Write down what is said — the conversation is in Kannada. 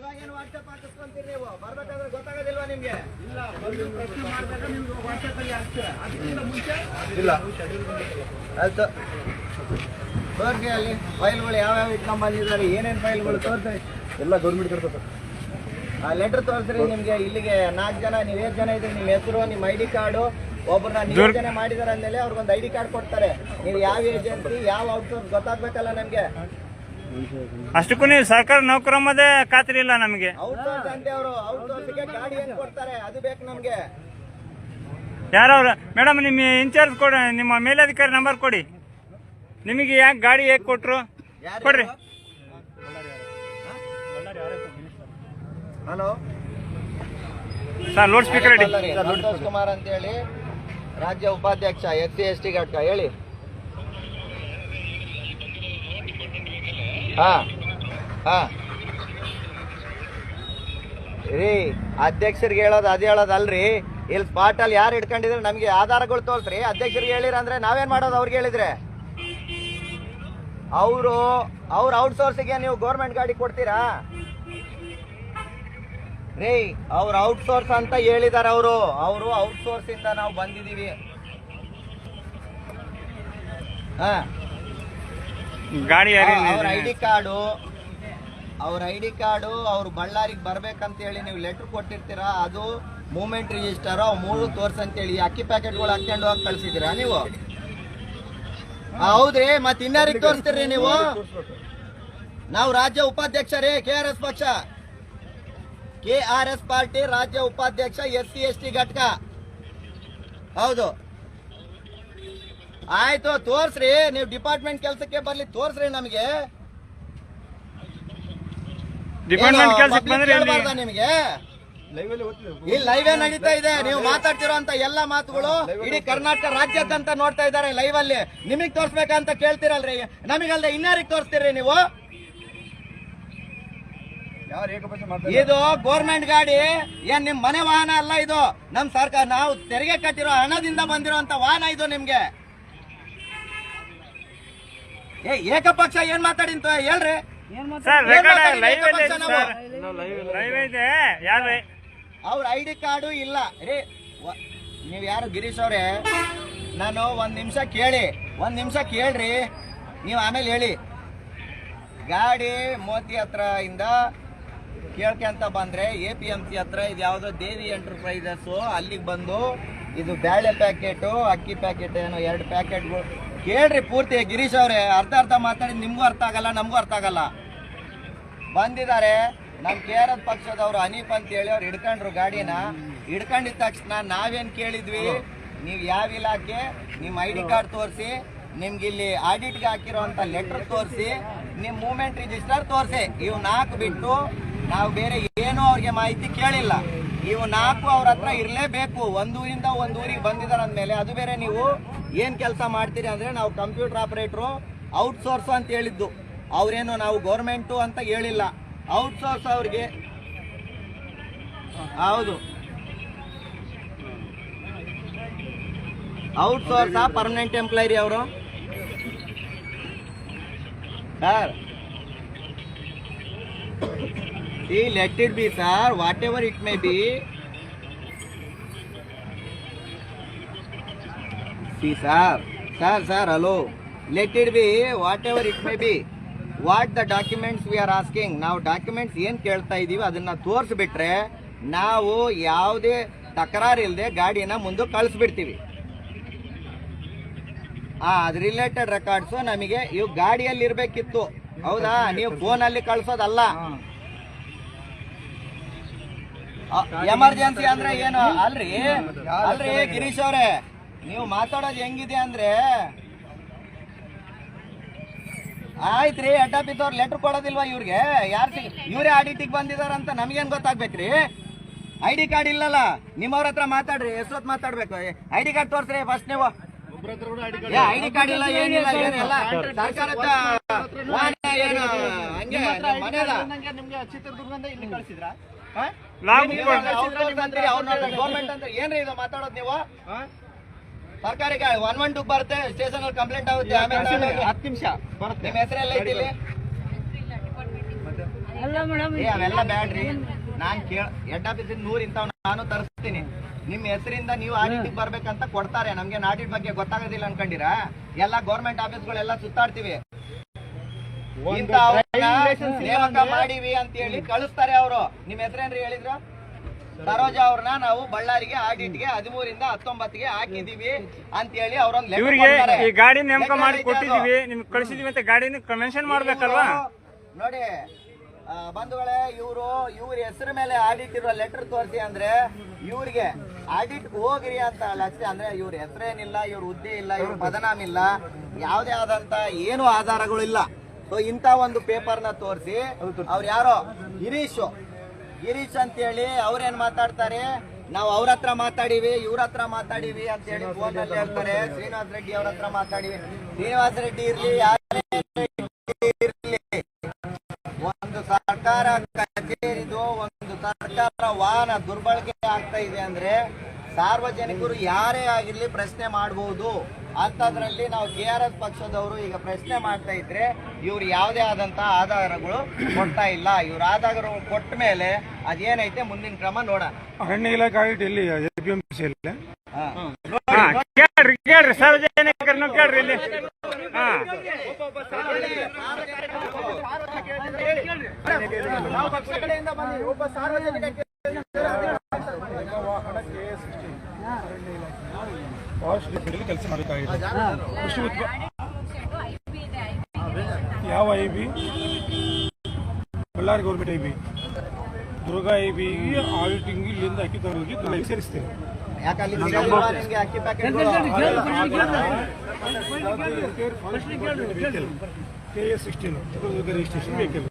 ಇವಾಗ ಏನು ವಾಟ್ಸಪ್ ಹಾಕಿಸ್ಕೊಂತೀರಿ ನೀವು? ಬರ್ಬೇಕಾದ್ರೆ ಗೊತ್ತಾಗೋದಿಲ್ವಾ ನಿಮ್ಗೆ? ಇಲ್ಲ ಬಂದು ಪ್ರಶ್ನೆ ಮಾಡಿದಾಗ ನಿಮ್ಗೆ ವಾಟ್ಸಪ್ ಅಲ್ಲಿ ಹಾಕ್ತೀರಾ? ಅದಕ್ಕಿಂತ ಮುಂಚೆ ಇಲ್ಲ. ಆಯ್ತು. ತೋರಿಸಿ ಅಲ್ಲಿ. ಫೈಲ್ಗಳು ಯಾವ್ಯಾವ ಇಟ್ಕೊಂಡ್ ಬಂದಿದ್ದಾರೆ ಏನೇನು ಫೈಲ್ಗಳು ತೋರಿಸಿ. ಎಲ್ಲ ಗೌರ್ಮೆಂಟ್ ಕರ್ತದೆ ಆ ಲೆಟರ್ ತೋರಿಸ್ರಿ ನಿಮ್ಗೆ. ಇಲ್ಲಿಗೆ ನಾಲ್ಕು ಜನ ನೀವು ಎಷ್ಟು ಜನ ಇದ್ರಿ ನಿಮ್ಮ ಹೆಸರು ನಿಮ್ಮ ಐ ಡಿ ಕಾರ್ಡು ಒಬ್ಬರನ್ನ ನಿಯೋಜನೆ ಮಾಡಿದಾರೆ ಅಂದಮೇಲೆ ಅವ್ರಿಗೊಂದು ಐ ಡಿ ಕಾರ್ಡ್ ಕೊಡ್ತಾರೆ. ನೀವು ಯಾವ ಏಜೆನ್ಸಿ ಯಾವ ಔಟ್ಸೋರ್ಸ್ ಗೊತ್ತಾಗ್ಬೇಕಲ್ಲ ನಮ್ಗೆ? ಅಷ್ಟಕ್ಕೂ ನೀವು ಸರ್ಕಾರ ನೌಕರ ಅಂಬದೇ ಖಾತ್ರಿ ಇಲ್ಲ ನಮಗೆ. ಯಾರವ್ರು? ಮೇಡಮ್ ನಿಮ್ಮ ಇನ್ಚಾರ್ಜ್ ಕೊಡಿ ನಿಮ್ಮ ಮೇಲಧಿಕಾರಿ ನಂಬರ್ ಕೊಡಿ. ನಿಮಗೆ ಯಾಕೆ ಗಾಡಿ ಹೇಗೆ ಕೊಟ್ರು? ಕೊಡ್ರಿ. Hello? Sir load speaker. Kumar ಅಂತ ಹೇಳಿ ರಾಜ್ಯ ಉಪಾಧ್ಯಕ್ಷ ಎಸ್ ಸಿ ಎಸ್ ಟಿ ಘಟಕ ಹೇಳಿ. ಹಾ ಹಾ. ರೀ ಅಧ್ಯಕ್ಷರಿಗೆ ಹೇಳೋದು ಅದೇ ಹೇಳೋದು ಅಲ್ರಿ ಇಲ್ಲಿ ಸ್ಪಾಟ್ ಅಲ್ಲಿ ಯಾರು ಇಟ್ಕೊಂಡಿದ್ರೆ ನಮಗೆ ಆಧಾರಗಳು ತೋಲ್ತ್ರಿ ಅಧ್ಯಕ್ಷರಿಗೆ ಹೇಳಿರ ಅಂದ್ರೆ ನಾವೇನ್ ಮಾಡೋದು ಅವ್ರಿಗೆ ಹೇಳಿದ್ರೆ? ಅವರು, ಅವ್ರ ಔಟ್ಸೋರ್ಸಿಗೆ ನೀವು ಗೌರ್ಮೆಂಟ್ ಗಾಡಿ ಕೊಡ್ತೀರಾ? ರೀ, ಅವ್ರು ಔಟ್ಸೋರ್ಸ್ ಅಂತ ಹೇಳಿದಾರ ಅವರು. ಅವರು ಔಟ್ಸೋರ್ಸ್ ಇಂದ ನಾವು ಬಂದಿದೀವಿ ಹಾ. ಗಾಡಿ ಅವ್ರ ಐ ಡಿ ಕಾರ್ಡು ಅವ್ರ ಐ ಡಿ ಕಾರ್ಡು ಅವ್ರು ಬಳ್ಳಾರಿಗೆ ಬರ್ಬೇಕಂತ ಹೇಳಿ ನೀವು ಲೆಟರ್ ಕೊಟ್ಟಿರ್ತೀರಾ ಅದು ಮೂವ್ಮೆಂಟ್ ರಿಜಿಸ್ಟರ್ ಮೂರು ತೋರ್ಸ್ ಅಂತೇಳಿ ಅಕ್ಕಿ ಪ್ಯಾಕೆಟ್ಗಳು ಹಾಕೊಂಡು ಹೋಗಿ ಕಳ್ಸಿದ್ದೀರಾ ನೀವು? ಹೌದ್ರಿ ಮತ್ತೆ ಇನ್ನಾರಿಗೆ ತೋರಿಸ್ತೀರಿ ನೀವು? ನಾವು ರಾಜ್ಯ ಉಪಾಧ್ಯಕ್ಷರೇ ಕೆ ಆರ್ ಎಸ್ ಪಕ್ಷ. ಕೆ ಆರ್ ಎಸ್ ಪಾರ್ಟಿ ರಾಜ್ಯ ಉಪಾಧ್ಯಕ್ಷ ಎಸ್ ಸಿ ಎಸ್ ಟಿ ಘಟಕ. ಹೌದು. ಆಯ್ತು ತೋರ್ಸ್ರಿ. ನೀವು ಡಿಪಾರ್ಟ್ಮೆಂಟ್ ಕೆಲಸಕ್ಕೆ ಬರ್ಲಿ ತೋರ್ಸ್ರಿ ನಮಗೆ. ಡಿಪಾರ್ಟ್ಮೆಂಟ್ ಕೆಲ್ಸಕ್ಕೆ ಬಂದ್ರೆ ಇಲ್ಲಿ ಲೈವ್ ನಿಮಗೆ? ಲೈವೇ ನಡೀತಾ ಇದೆ. ನೀವು ಮಾತಾಡ್ತಿರೋ ಅಂತ ಎಲ್ಲಾ ಮಾತುಗಳು ಇಡೀ ಕರ್ನಾಟಕ ರಾಜ್ಯದಂತ ನೋಡ್ತಾ ಇದ್ದಾರೆ ಲೈವ್ ಅಲ್ಲಿ. ನಿಮಗ್ ತೋರ್ಸ್ಬೇಕಂತ ಕೇಳ್ತಿರಲ್ರಿ. ನಮಗಲ್ದೆ ಇನ್ಯಾರಿಗೆ ತೋರಿಸ್ತೀರಿ ನೀವು? ಯಾರು ಏಕಪಕ್ಷ ಮಾಡ್ತಾರೆ? ಇದು ಗೋರ್ಮೆಂಟ್ ಗಾಡಿ. ಏನ್ ನಿಮ್ ಮನೆ ವಾಹನ ಅಲ್ಲ ಇದು? ನಮ್ ಸರ್ಕಾರ ನಾವು ತೆರಿಗೆ ಕಟ್ಟಿರೋ ಹಣದಿಂದ ಬಂದಿರೋ ವಾಹನ ಇದು ನಿಮ್ಗೆ. ಏ ಏಕಪಕ್ಷ ಏನ್ ಮಾತಾಡಿಂತ ಹೇಳ್ರಿ. ಸರ್ ರೆಕಾರ್ಡ್ ಮಾತಾಡಿದ್ರಿ ಲೈವ್ ಇದೆ ಏಕಪಕ್ಷ ನಾವು? ಸರ್. ಲೈವ್ ಇದೆ ಯಾರು? ಅವ್ರ ಐ ಡಿ ಕಾರ್ಡು ಇಲ್ಲ. ರೀ ವ- ನೀವ್ ಯಾರು ಗಿರೀಶ್ ಅವ್ರೆ? ನಾನು ಒಂದ್ ನಿಮಿಷ ಕೇಳಿ ಒಂದ್ ನಿಮಿಷ ಕೇಳ್ರಿ. ನೀವು ಆಮೇಲೆ ಹೇಳಿ. ಗಾಡಿ ಮೋತಿ ಹತ್ರ ಇಂದ ಕೇಳ್ಕೊಂತ ಬಂದ್ರೆ ಎ ಪಿ ಎಂ ಸಿ ಹತ್ರ ಇದು ಯಾವ್ದೋ ದೇವಿ ಎಂಟರ್ಪ್ರೈಸಸ್ ಅಲ್ಲಿಗೆ ಬಂದು ಇದು ಬ್ಯಾಳೆ ಪ್ಯಾಕೆಟು ಅಕ್ಕಿ ಪ್ಯಾಕೆಟ್ ಏನೋ ಎರಡು ಪ್ಯಾಕೆಟ್ಗಳು ಕೇಳ್ರಿ ಪೂರ್ತಿ, ಗಿರೀಶ್ ಅವರೇ, ಅರ್ಧ ಅರ್ಧ ಮಾತಾಡಿ, ನಿಮಗೂ ಅರ್ಥ ಆಗಲ್ಲ, ನಮಗೂ ಅರ್ಥ ಆಗಲ್ಲ. ಬಂದಿದ್ದಾರೆ ನಮ್ಮ ಕೆ ಆರ್ ಎಸ್ ಪಕ್ಷದವ್ರು ಅನೀಪ್ ಅಂತ ಹೇಳಿ ಅವ್ರು ಹಿಡ್ಕೊಂಡ್ರು ಗಾಡಿನ. ಹಿಡ್ಕೊಂಡಿದ ತಕ್ಷಣ ನಾವೇನು ಕೇಳಿದ್ವಿ, ನೀವು ಯಾವ ಇಲಾಖೆ ನಿಮ್ಮ ಐ ಡಿ ಕಾರ್ಡ್ ತೋರಿಸಿ ನಿಮ್ಗೆ ಇಲ್ಲಿ ಆಡಿಟ್ಗೆ ಹಾಕಿರೋಂಥ ಲೆಟರ್ ತೋರಿಸಿ ನಿಮ್ಮ ಮೂವ್ಮೆಂಟ್ ರಿಜಿಸ್ಟರ್ ತೋರಿಸಿ. ಇವು ನಾಲ್ಕು ಬಿಟ್ಟು ನಾವು ಬೇರೆ ಏನೂ ಅವ್ರಿಗೆ ಮಾಹಿತಿ ಕೇಳಿಲ್ಲ. ಇವು ನಾಲ್ಕು ಅವ್ರ ಹತ್ರ ಇರಲೇಬೇಕು. ಒಂದೂರಿಂದ ಒಂದೂರಿಗೆ ಒಂದು ಊರಿಗೆ ಬಂದಿದ್ದಾರೆ ಅಂದಮೇಲೆ ಅದು ಬೇರೆ ನೀವು ಏನು ಕೆಲಸ ಮಾಡ್ತೀರಿ ಅಂದ್ರೆ ನಾವು ಕಂಪ್ಯೂಟರ್ ಆಪ್ರೇಟ್ರು, ಔಟ್ಸೋರ್ಸ್ ಅಂತ ಹೇಳಿದ್ದು. ಅವರೇನು ನಾವು ಗೌರ್ಮೆಂಟು ಅಂತ ಹೇಳಿಲ್ಲ. ಔಟ್ಸೋರ್ಸ್ ಅವ್ರಿಗೆ ಹೌದು. ಔಟ್ಸೋರ್ಸ್ ಪರ್ಮನೆಂಟ್ ಎಂಪ್ಲಾಯಿ ಅವರು? ಸರ್. ಈ let it be sir whatever it may be see sir sir sir hello let it be whatever it may be what the documents we are asking ನಾವು ಡಾಕ್ಯುಮೆಂಟ್ಸ್ ಏನು ಕೇಳ್ತಾ ಇದ್ದೀವಿ ಅದನ್ನು ತೋರಿಸ್ಬಿಟ್ರೆ ನಾವು ಯಾವುದೇ ತಕರಾರು ಇಲ್ಲದೆ ಗಾಡಿನ ಮುಂದೆ ಕಳಿಸ್ಬಿಡ್ತೀವಿ. ಆ ಅದ್ ರಿಲೇಟೆಡ್ ರೆಕಾರ್ಡ್ಸು ನಮಗೆ ಇವು ಗಾಡಿಯಲ್ಲಿ ಇರಬೇಕಿತ್ತು ಹೌದಾ? ನೀವು ಫೋನಲ್ಲಿ ಕಳ್ಸೋದಲ್ಲ. ಎಮರ್ಜೆನ್ಸಿ ಅಂದ್ರೆ ಏನು? ಅಲ್ರಿ? ಅಲ್ರಿ ಗಿರೀಶ್ ಅವ್ರೆ ನೀವು ಮಾತಾಡೋದು ಹೆಂಗಿದೆ ಅಂದ್ರೆ ಆಯ್ತ್ರಿ ಅಡ್ಡ ಬಿದ್ದವ್ರು ಲೆಟರ್ ಕೊಡೋದಿಲ್ವಾ ಇವ್ರಿಗೆ? ಯಾರು ಇವ್ರೇ ಆಡಿಟಿಗೆ ಬಂದಿದಾರಂತ ನಮ್ಗೇನ್ ಗೊತ್ತಾಗ್ಬೇಕ್ರಿ? ಐ ಡಿ ಕಾರ್ಡ್ ಇಲ್ಲಲ್ಲ ನಿಮ್ಮವ್ರ ಹತ್ರ ಮಾತಾಡ್ರಿ ಎಷ್ಟೊತ್ತು ಮಾತಾಡ್ಬೇಕು? ಐ ಡಿ ಕಾರ್ಡ್ ತೋರ್ಸ್ರಿ ಫಸ್ಟ್ ನೀವು. ಐ ಡಿ ಕಾರ್ಡ್ ಇಲ್ಲ ಏನಿಲ್ಲ ಏನಿಲ್ಲ ಸರ್ಕಾರದ ಮನೆಯಲ್ಲ. ಗೌರ್ಮೆಂಟ್ ಅಂತ ಏನ್ರಿ ಇದು ಮಾತಾಡೋದು ನೀವು? ಸರ್ಕಾರಿ ಒನ್ ಒನ್ ಟೂ ಬರುತ್ತೆ ಸ್ಟೇಷನ್ ಅಲ್ಲಿ ಕಂಪ್ಲೇಂಟ್ ಆಗುತ್ತೆ ಆಮೇಲೆ ಹತ್ತು ನಿಮಿಷ ಬರುತ್ತೆ. ನಿಮ್ಮ ಹೆಸರೆಲ್ಲ ಏ ಅವೆಲ್ಲ ಬ್ಯಾಡ್ರಿ. ನಾನ್ ಕೇಳ ಹೆಡ್ ಆಫೀಸ್ ನೂರ್ ಇಂತ ನಾನು ತರಿಸ್ತೀನಿ. ನಿಮ್ ಹೆಸರಿಂದ ನೀವು ಆಡಿಟಿಗೆ ಬರ್ಬೇಕಂತ ಕೊಡ್ತಾರೆ. ನಮ್ಗೆ ಆಡಿಟ್ ಬಗ್ಗೆ ಗೊತ್ತಾಗೋದಿಲ್ಲ ಅನ್ಕೊಂಡಿರಾ? ಎಲ್ಲ ಗೌರ್ಮೆಂಟ್ ಆಫೀಸ್ಗಳೆಲ್ಲ ಸುತ್ತಾಡ್ತೀವಿ. ನೇಮಕ ಮಾಡಿವಿ ಅಂತ ಹೇಳಿ ಕಳಿಸ್ತಾರೆ ಅವರು. ನಿಮ್ ಹೆಸರೇನ್ರಿ ಹೇಳಿದ್ರು? ಸರೋಜಾ. ಅವ್ರನ್ನ ನಾವು ಬಳ್ಳಾರಿಗೆ ಆಡಿಟ್ಗೆ ಹದಿಮೂರಿಂದ ಹತ್ತೊಂಬತ್ತಿಗೆ ಹಾಕಿದೀವಿ ಅಂತ ಹೇಳಿ ಅವ್ರಿಗೆ ಇವ್ರಿಗೆ. ಈ ಗಾಡಿ ನೇಮಕ ಮಾಡಿ ಕೊಟ್ಟಿದೀವಿ. ನಿಮ್ಗೆ ಕಳಿಸಿದೀವಿ ಅಂತ ಗಾಡಿನ ಮೆನ್ಷನ್ ಮಾಡ್ಬೇಕಲ್ವಾ? ನೋಡಿ ಬಂಧುಗಳೇ ಇವರು ಇವ್ರ ಹೆಸರು ಮೇಲೆ ಆಡಿಟ್ ಇರೋ ಲೆಟರ್ ತೋರಿಸಿ ಅಂದ್ರೆ ಇವ್ರಿಗೆ ಆಡಿಟ್ ಹೋಗ್ರಿ ಅಂತ ಲಕ್ಷ ಅಂದ್ರೆ ಇವ್ರ ಹೆಸರೇನಿಲ್ಲ ಇವ್ರ ಹುದ್ದೆ ಇಲ್ಲ ಇವ್ರ ಪದನಾಮ ಇಲ್ಲ ಯಾವುದೇ ಆದಂತ ಏನು ಆಧಾರಗಳು ಇಲ್ಲ. ಸೊ ಇಂಥ ಒಂದು ಪೇಪರ್ನ ತೋರಿಸಿ, ಅವ್ರು ಯಾರೋ? ಗಿರೀಶ್. ಗಿರೀಶ್ ಅಂತೇಳಿ ಅವ್ರೇನ್ ಮಾತಾಡ್ತಾರೆ? ನಾವು ಅವ್ರ ಹತ್ರ ಮಾತಾಡಿವಿ, ಇವ್ರ ಹತ್ರ ಮಾತಾಡಿವಿ ಅಂತ ಹೇಳಿ ಫೋನ್ ಅಲ್ಲಿ ಹೇಳ್ತಾರೆ. ಶ್ರೀನಿವಾಸ್ ರೆಡ್ಡಿ ಅವ್ರ ಹತ್ರ ಮಾತಾಡಿವಿ ಶ್ರೀನಿವಾಸ್ ರೆಡ್ಡಿ ಇರ್ಲಿ, ಯಾರೇ ಇರ್ಲಿ. ಒಂದು ಸರ್ಕಾರ ಕಚೇರಿದು, ಒಂದು ಸರ್ಕಾರ ವಾಹನ ದುರ್ಬಳಕೆ ಆಗ್ತಾ ಇದೆ ಅಂದ್ರೆ ಸಾರ್ವಜನಿಕರು ಯಾರೇ ಆಗಿರ್ಲಿ ಪ್ರಶ್ನೆ ಮಾಡಬಹುದು ಅಂತದ್ರಲ್ಲಿ ನಾವು ಕೆ ಆರ್ ಎಸ್ ಪಕ್ಷದವರು ಈಗ ಪ್ರಶ್ನೆ ಮಾಡ್ತಾ ಇದ್ರೆ ಇವ್ರು ಯಾವುದೇ ಆದಂತ ಆಧಾರಗಳು ಕೊಡ್ತಾ ಇಲ್ಲ. ಇವ್ರ ಆಧಾರಗಳು ಕೊಟ್ಟ ಮೇಲೆ ಅದೇನೈತೆ ಮುಂದಿನ ಕ್ರಮ ನೋಡ ಅರಣ್ಯ ಇಲಾಖೆ ಆಡಿಟ್ ಎಲ್ಲಿ ಎ ಪಿ ಎಂ ಸಿ ಅಲ್ಲಿ ಹಾ. ಹಾ, ಕೇಳ್ರಿ ಕೇಳ್ರಿ ಸಾರ್ವಜನಿಕರನ್ನು ಕೇಳ್ರಿ ಇಲ್ಲಿ. ಹಾ. ನಾವು ಕಡೆಯಿಂದ ಬಂದಿವಿ. ಒಬ್ಬ ಸಾರ್ವಜನಿಕ ಫಾರೆಸ್ಟ್ ಡಿಪಾರ್ಟ್ಮೆಂಟ್ ಕೆಲಸ ಮಾಡಬೇಕಾಗಿದೆ ಕೃಷಿ ಯಾವ I B Ballari government I B Durga I B auditing ಇಲ್ಲಿಂದ ಅಕ್ಕಿ ಸೇರಿಸ್ತೇವೆ ನಿಮ್ಗೆ ಅಕ್ಕಿ ಪ್ಯಾಕೆಟ್ಗಳು? K S sixteen registration vehicle